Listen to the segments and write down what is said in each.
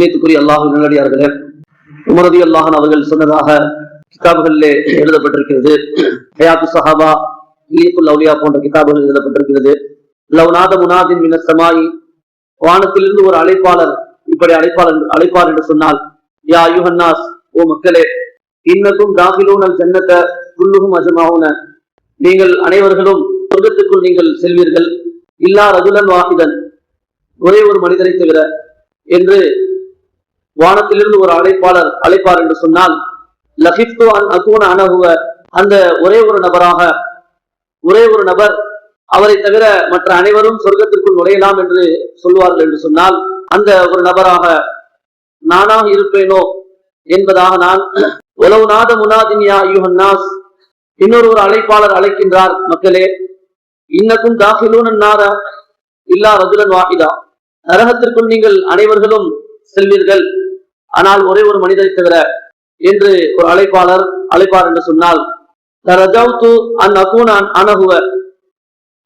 இணைத்துக்குரிய அல்லாஹு நல்லடியார்களே உமரதி அல்லாஹன் அவர்கள் சொன்னதாக கிதாபுகளிலே எழுதப்பட்டிருக்கிறது. ஹயாத்து சஹாபா ஈக்குல் அவுலியா போன்ற கிதாபுகள் எழுதப்பட்டிருக்கிறது. லவ்நாத முனாதின் மின சமாயி வானத்திலிருந்து ஒரு அழைப்பாளர் இப்படி அழைப்பாளர் அழைப்பார் என்று சொன்னால் யா யுஹன்னாஸ் ஓ மக்களே இன்னக்கும் தாகிலூன் அல் ஜன்னத குல்லுகும் அஜமாவுன. நீங்கள் அனைவர்களும் சொர்க்கத்துக்குள் நீங்கள் செல்வீர்கள். இல்லா ரஜுலன் வாஹிதன். ஒரே ஒரு மனிதனை தவிர என்று வானத்திலிருந்து ஒரு அழைப்பாளர் அழைப்பார் என்று சொன்னால் லஹிப்து அன் அகூன அனகுவ அந்த ஒரே ஒரு நபராக ஒரே ஒரு நபர் அவரை தவிர மற்ற அனைவரும் சொர்க்கத்திற்குள் நுழையலாம் என்று சொல்வார்கள் என்று சொன்னால் அந்த ஒரு நபராக நானாக இருப்பேனோ? என்பதாக நான் உலவு நாத முனாதின்யா யுஹன்னாஸ் இன்னொரு ஒரு அழைப்பாளர் அழைக்கின்றார் மக்களே இன்னக்கும் தாகிலூன் நார இல்லா ரஜுலன் வாஹிதா. நரகத்திற்குள் நீங்கள் அனைவர்களும் செல்வீர்கள். ஆனால் ஒரே ஒரு மனிதரை தவிர என்று ஒரு அழைப்பாளர் அழைப்பார் என்று சொன்னால் ரஜவுத்து அகூனான் அனகுவ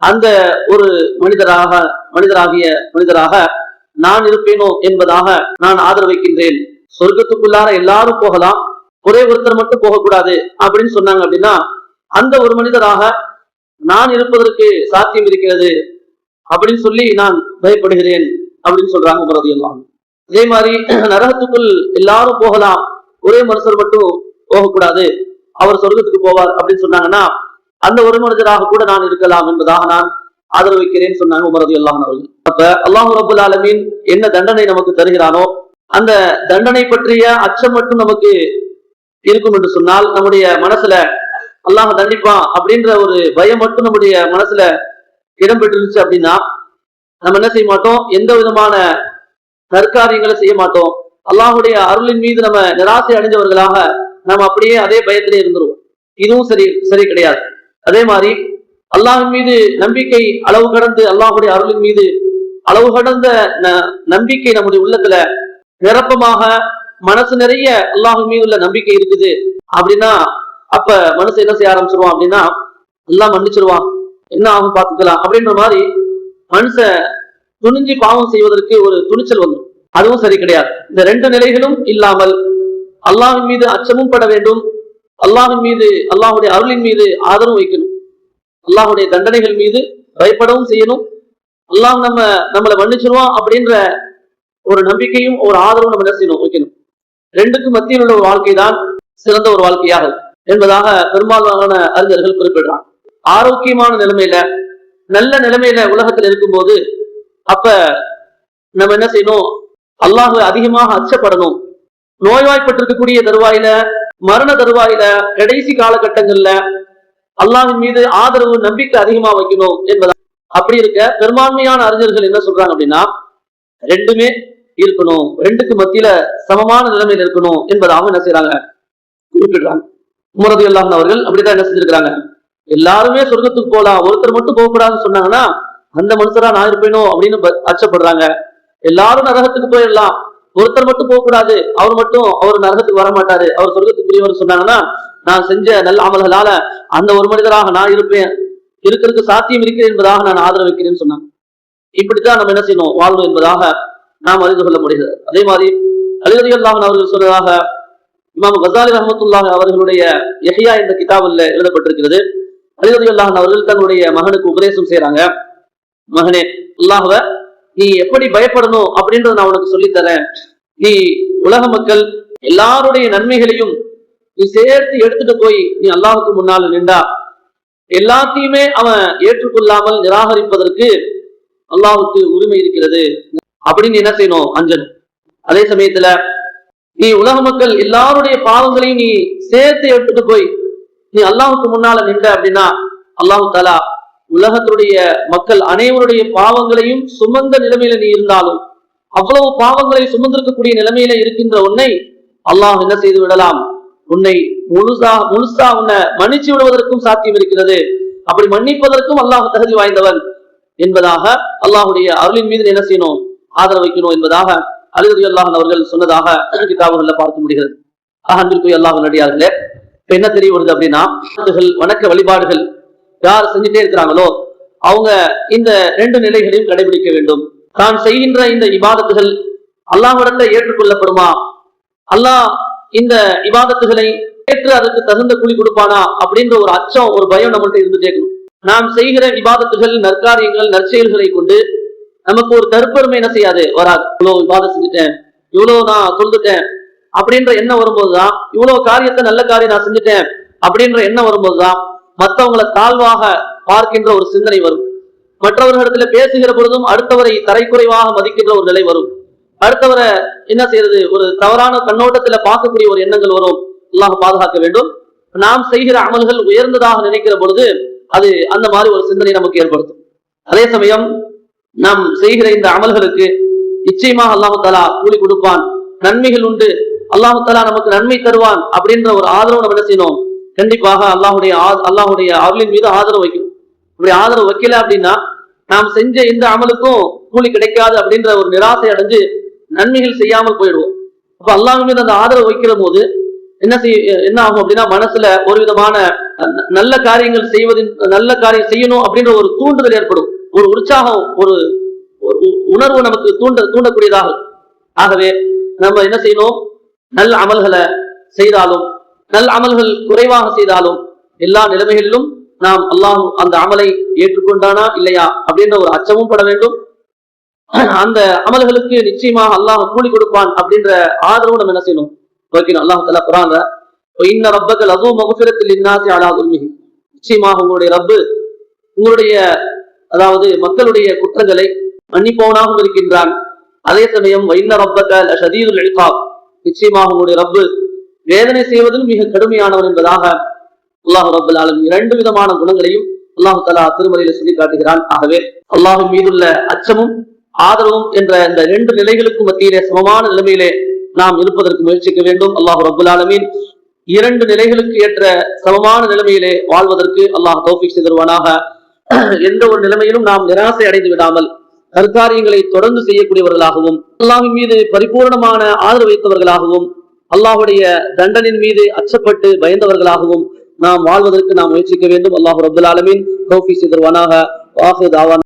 அந்த ஒரு மனிதராக மனிதராகிய மனிதராக நான் இருப்பேனோ என்பதாக நான் ஆதரவு வைக்கின்றேன். சொர்க்கத்துக்குள்ளார எல்லாரும் போகலாம் ஒரே ஒருத்தர் மட்டும் போகக்கூடாது அப்படின்னு சொன்னாங்க அப்படின்னா அந்த ஒரு மனிதராக நான் இருப்பதற்கு சாத்தியம் இருக்கிறது அப்படின்னு சொல்லி நான் பயப்படுகிறேன் அப்படின்னு சொல்றாங்க பிரதியெல்லாம் அதே மாதிரி நரகத்துக்குள் எல்லாரும் போகலாம். ஒரே மனுஷர் மட்டும் போகக்கூடாது. அவர் சொர்க்கத்துக்கு போவார் அப்படின்னு சொன்னாங்கன்னா அந்த ஒரு மனிதராக கூட நான் இருக்கலாம் என்பதாக நான் ஆதரவு வைக்கிறேன்னு சொன்னாங்க உமரது அல்லாஹ் அவர்கள். அப்ப அல்லாஹு ரபுல் ஆலமீன் என்ன தண்டனை நமக்கு தருகிறானோ அந்த தண்டனை பற்றிய அச்சம் மட்டும் நமக்கு இருக்கும் என்று சொன்னால் நம்முடைய மனசுல அல்லாஹ் தண்டிப்பான் அப்படின்ற ஒரு பயம் மட்டும் நம்முடைய மனசுல இடம்பெற்றிருந்துச்சு அப்படின்னா நம்ம என்ன செய்ய மாட்டோம்? எந்த விதமான நற்காரியங்களை செய்ய மாட்டோம். அல்லாஹுடைய அருளின் மீது நம்ம நிராசை அடைஞ்சவர்களாக நம்ம அப்படியே அதே பயத்திலே இருந்துருவோம். இதுவும் சரி சரி கிடையாது. அதே மாதிரி அல்லாஹின் மீது நம்பிக்கை அளவு கடந்து அல்லாஹுடைய அருளின் மீது அளவு கடந்த நம்பிக்கை நம்முடைய உள்ளத்துல நிரப்பமாக மனசு நிறைய அல்லாஹின் மீது உள்ள நம்பிக்கை இருக்குது. அப்படின்னா அப்ப மனசு என்ன செய்ய ஆரம்பிச்சிருவான் அப்படின்னா எல்லாம் மன்னிச்சிருவான். என்ன ஆகும் பாத்துக்கலாம் அப்படின்ற மாதிரி மனுஷ துணிஞ்சு பாவம் செய்வதற்கு ஒரு துணிச்சல் வந்துடும் அதுவும் சரி கிடையாது. இந்த ரெண்டு நிலைகளும் இல்லாமல் அல்லாஹின் மீது அச்சமும் பட வேண்டும். அல்லாஹின் மீது அல்லாஹுடைய அருளின் மீது ஆதரவும் வைக்கணும். அல்லாஹுடைய தண்டனைகள் மீது பயப்படவும் செய்யணும். அல்லாஹ் நம்ம நம்மளை மன்னிச்சிருவான் அப்படின்ற ஒரு நம்பிக்கையும் ஒரு ஆதரவும் நம்ம என்ன செய்யணும்? வைக்கணும். ரெண்டுக்கும் மத்தியில் உள்ள ஒரு வாழ்க்கை தான் சிறந்த ஒரு வாழ்க்கையாக என்பதாக பெரும்பாலான அறிஞர்கள் குறிப்பிடுறாங்க. ஆரோக்கியமான நிலைமையில நல்ல நிலைமையில உலகத்தில் இருக்கும்போது அப்ப நம்ம என்ன செய்யணும்? அல்லாஹு அதிகமாக அச்சப்படணும். நோய்வாய்ப்பட்டிருக்கக்கூடிய தருவாயில மரண தருவாயில கடைசி காலகட்டங்கள்ல அல்லாஹின் மீது ஆதரவு நம்பிக்கை அதிகமா வைக்கணும் என்பதா அப்படி இருக்க பெரும்பான்மையான அறிஞர்கள் என்ன சொல்றாங்க அப்படின்னா ரெண்டுமே இருக்கணும். ரெண்டுக்கு மத்தியில சமமான நிலைமையில் இருக்கணும் என்பதாகவும் என்ன செய்யறாங்க குறிப்பிடுறாங்க. உமரது அல்லாஹ் அவர்கள் அப்படிதான் என்ன செஞ்சிருக்கிறாங்க. எல்லாருமே சொர்க்கத்துக்கு போகலாம் ஒருத்தர் மட்டும் போகக்கூடாதுன்னு சொன்னாங்கன்னா அந்த மனுஷரா நான் இருப்பேனோ அப்படின்னு அச்சப்படுறாங்க எல்லாரும் நரகத்துக்கு போயிடலாம். ஒருத்தர் மட்டும் போக கூடாது அவர் மட்டும் அவர் நரகத்துக்கு வர மாட்டாரு அவர் சொர்க்கத்துக்குரியவர் சொன்னாங்கன்னா நான் செஞ்ச நல்ல அமல்களால அந்த ஒரு மனிதராக நான் இருப்பேன். இருக்கிறதுக்கு சாத்தியம் இருக்கிறேன் என்பதாக நான் ஆதரவிக்கிறேன்னு சொன்னாங்க. இப்படித்தான் நம்ம என்ன செய்யணும்? வாழ்வு என்பதாக நாம் அறிந்து கொள்ள முடிகிறது. அதே மாதிரி அலிரதி அவர்கள் சொன்னதாக இமாம் கசாலி ரஹமத்துல்லாஹ் அவர்களுடைய எஹியா என்ற கிதாபில் எழுதப்பட்டிருக்கிறது. அலிரதி அவர்கள் தங்களுடைய மகனுக்கு உபதேசம் செய்யறாங்க மகனே அல்லாஹுவ நீ எப்படி பயப்படணும் அப்படின்றத நான் உனக்கு சொல்லித்தரேன். நீ உலக மக்கள் எல்லாருடைய நன்மைகளையும் நீ சேர்த்து எடுத்துட்டு போய் நீ அல்லாஹுக்கு முன்னால் நின்றா எல்லாத்தையுமே அவன் ஏற்றுக்கொள்ளாமல் நிராகரிப்பதற்கு அல்லாஹுக்கு உரிமை இருக்கிறது. அப்படின்னு என்ன செய்யணும் அஞ்சல் அதே சமயத்துல நீ உலக மக்கள் எல்லாருடைய பாவங்களையும் நீ சேர்த்து எடுத்துட்டு போய் நீ அல்லாஹுக்கு முன்னால நின்ற அப்படின்னா அல்லாஹு தாலா உலகத்துடைய மக்கள் அனைவருடைய பாவங்களையும் சுமந்த நிலைமையில நீ இருந்தாலும் அவ்வளவு பாவங்களை சுமந்திருக்கக்கூடிய நிலைமையில இருக்கின்ற உன்னை அல்லாஹ் என்ன செய்து விடலாம்? உன்னை முழுசா முழுசா உன்னை மன்னிச்சு விடுவதற்கும் சாத்தியம் இருக்கிறது. அப்படி மன்னிப்பதற்கும் அல்லாஹ் தகுதி வாய்ந்தவன் என்பதாக அல்லாஹுடைய அருளின் மீது என்ன செய்யணும்? ஆதரவு வைக்கணும் என்பதாக அலிரதி அல்லாஹன் அவர்கள் சொன்னதாக கிதாபுகள்ல பார்க்க முடிகிறது. ஆக போய் அல்லாஹ் நடிகார்களே இப்ப என்ன தெரிய வருது அப்படின்னா வணக்க வழிபாடுகள் யார் செஞ்சுட்டே இருக்கிறாங்களோ அவங்க இந்த ரெண்டு நிலைகளையும் கடைபிடிக்க வேண்டும். தான் செய்கின்ற இந்த இபாதத்துகள் அல்லாஹ்விடத்துல ஏற்றுக்கொள்ளப்படுமா? அல்லாஹ் இந்த இபாதத்துகளை ஏற்று அதற்கு தகுந்த கூலி கொடுப்பானா? அப்படின்ற ஒரு அச்சம் ஒரு பயம் நம்மள்கிட்ட இருந்துட்டே கேட்கணும். நாம் செய்கிற விவாதத்துகள் நற்காரியங்கள் நற்செயல்களை கொண்டு நமக்கு ஒரு தற்பெருமை என்ன செய்யாது? வராது. இவ்வளோ விவாதம் செஞ்சுட்டேன் இவ்வளோ நான் தொழுதுட்டேன் அப்படின்ற எண்ணம் வரும்போதுதான் இவ்வளவு காரியத்தை நல்ல காரியம் நான் செஞ்சுட்டேன் அப்படின்ற எண்ணம் வரும்போதுதான் மற்றவங்களை தாழ்வாக பார்க்கின்ற ஒரு சிந்தனை வரும். மற்றவர்களிடத்துல பேசுகிற பொழுதும் அடுத்தவரை தரைக்குறைவாக மதிக்கின்ற ஒரு நிலை வரும். அடுத்தவரை என்ன செய்யறது? ஒரு தவறான கண்ணோட்டத்துல பார்க்கக்கூடிய ஒரு எண்ணங்கள் வரும். எல்லாம் பாதுகாக்க வேண்டும். நாம் செய்கிற அமல்கள் உயர்ந்ததாக நினைக்கிற பொழுது அது அந்த மாதிரி ஒரு சிந்தனை நமக்கு ஏற்படுத்தும். அதே சமயம் நாம் செய்கிற இந்த அமல்களுக்கு நிச்சயமாக அல்லாஹு தாலா கூலி கொடுப்பான். நன்மைகள் உண்டு. அல்லாஹு தாலா நமக்கு நன்மை தருவான் அப்படின்ற ஒரு ஆதரவு நம்ம என்ன செய்யணும்? கண்டிப்பாக அல்லாஹுடைய ஆ- அல்லாஹுடைய அருளின் மீது ஆதரவு வைக்கணும். அப்படி ஆதரவு வைக்கல அப்படின்னா நாம் செஞ்ச எந்த அமலுக்கும் கூலி கிடைக்காது அப்படின்ற ஒரு நிராசை அடைஞ்சு நன்மைகள் செய்யாமல் போயிடுவோம். அப்ப அல்லாஹ் மீது அந்த ஆதரவு வைக்கிற போது என்ன செய்ய என்ன ஆகும் அப்படின்னா மனசுல ஒரு விதமான நல்ல காரியங்கள் செய்வதின் நல்ல காரியம் செய்யணும் அப்படின்ற ஒரு தூண்டுதல் ஏற்படும். ஒரு உற்சாகம் ஒரு உ- உணர்வு நமக்கு தூண்ட தூண்டக்கூடியதாக. ஆகவே நம்ம என்ன செய்யணும்? நல்ல அமல்களை செய்தாலும் நல்ல அமல்கள் குறைவாக செய்தாலும் எல்லா நிலைமைகளிலும் நாம் அல்லாஹ் அந்த அமலை ஏற்றுக்கொண்டானா இல்லையா அப்படின்ற ஒரு அச்சமும் பட வேண்டும். அந்த அமல்களுக்கு நிச்சயமாக அல்லாஹ் கூலி கொடுப்பான் அப்படின்ற ஆதரவு நம்ம என்ன செய்யணும்? ஓகே அல்லாஹ் தலா குரான்ல இன்ன ரப்பக அதுவும் மகுபிரத்தில் இன்னாசி அலா துல்மிஹி. நிச்சயமாக உங்களுடைய ரப்பு உங்களுடைய அதாவது மக்களுடைய குற்றங்களை மன்னிப்பவனாகவும் இருக்கின்றான். அதே சமயம் வைன்ன ரப்பக ஷதீதுல் இல்காப் நிச்சயமாக உங்களுடைய ரப்பு வேதனை செய்வதில் மிக கடுமையானவன் என்பதாக அல்லாஹு ரப்பல் இரண்டு விதமான குணங்களையும் அல்லாஹு தலா திருமறையில சொல்லி காட்டுகிறான் ஆகவே அல்லாஹின் மீதுள்ள அச்சமும் ஆதரவும் என்ற இந்த இரண்டு நிலைகளுக்கும் மத்தியிலே சமமான நிலைமையிலே நாம் இருப்பதற்கு முயற்சிக்க வேண்டும். அல்லாஹ் ரபுல் ஆலமீன் இரண்டு நிலைகளுக்கு ஏற்ற சமமான நிலைமையிலே வாழ்வதற்கு அல்லாஹ் தௌஃபிக் செய்தருவானாக எந்த ஒரு நிலைமையிலும் நாம் நிராசை அடைந்து விடாமல் நற்காரியங்களை தொடர்ந்து செய்யக்கூடியவர்களாகவும் அல்லாஹின் மீது பரிபூர்ணமான ஆதரவு வைத்தவர்களாகவும் அல்லாஹுடைய தண்டனின் மீது அச்சப்பட்டு பயந்தவர்களாகவும் நாம் வாழ்வதற்கு நாம் முயற்சிக்க வேண்டும். அல்லாஹு ரபுல் ஆலமின். தௌஃபிக் செய்திருவானாக. வாஹு தாவான்.